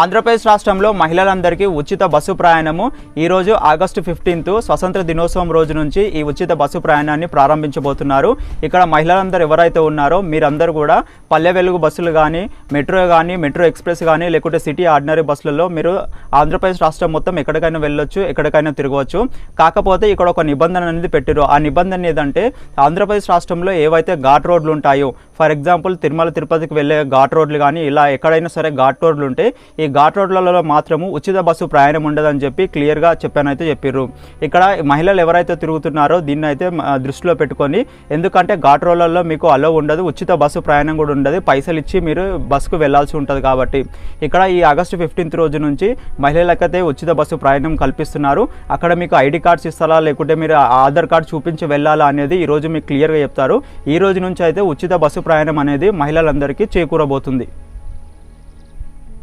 ఆంధ్రప్రదేశ్ రాష్ట్రంలో మహిళలందరికీ ఉచిత బస్సు ప్రయాణము. ఈరోజు ఆగస్టు ఫిఫ్టీన్త్ స్వతంత్ర దినోత్సవం రోజు నుంచి ఈ ఉచిత బస్సు ప్రయాణాన్ని ప్రారంభించబోతున్నారు. ఇక్కడ మహిళలందరూ ఎవరైతే ఉన్నారో మీరందరూ కూడా పల్లె వెలుగు బస్సులు కానీ మెట్రో కానీ మెట్రో ఎక్స్ప్రెస్ కానీ లేకుంటే సిటీ ఆర్డినరీ బస్సులలో మీరు ఆంధ్రప్రదేశ్ రాష్ట్రం మొత్తం ఎక్కడికైనా వెళ్ళొచ్చు ఎక్కడికైనా తిరగవచ్చు. కాకపోతే ఇక్కడ ఒక నిబంధన అనేది పెట్టారు ఆ నిబంధన ఏదంటే ఆంధ్రప్రదేశ్ రాష్ట్రంలో ఏవైతే ఘాట్ రోడ్లు ఉంటాయో ఫర్ ఎగ్జాంపుల్ తిరుమల తిరుపతికి వెళ్ళే ఘాట్ రోడ్లు కానీ ఇలా ఎక్కడైనా సరే ఘాట్ రోడ్లు ఉంటే ఈ ఘాట్ రోడ్లలో మాత్రము ఉచిత బస్సు ప్రయాణం ఉండదని చెప్పి క్లియర్గా చెప్పానైతే చెప్పారు ఇక్కడ మహిళలు ఎవరైతే తిరుగుతున్నారో దీన్ని అయితే దృష్టిలో పెట్టుకొని ఎందుకంటే ఘాట్ రోడ్లలో మీకు అలో ఉండదు ఉచిత బస్సు ప్రయాణం కూడా ఉండదు పైసలు ఇచ్చి మీరు బస్సుకు వెళ్ళాల్సి ఉంటుంది కాబట్టి. ఇక్కడ ఈ ఆగస్టు ఫిఫ్టీన్త్ రోజు నుంచి మహిళలకైతే ఉచిత బస్సు ప్రయాణం కల్పిస్తున్నారు. అక్కడ మీకు ఐడి కార్డ్స్ ఇస్తారా లేకుంటే మీరు ఆ ఆధార్ కార్డ్ చూపించి వెళ్ళాలా అనేది ఈరోజు మీకు క్లియర్గా చెప్తారు. ఈ రోజు నుంచి అయితే ఉచిత బస్సు ప్రయాణం అనేది మహిళలందరికీ చేకూరబోతుంది.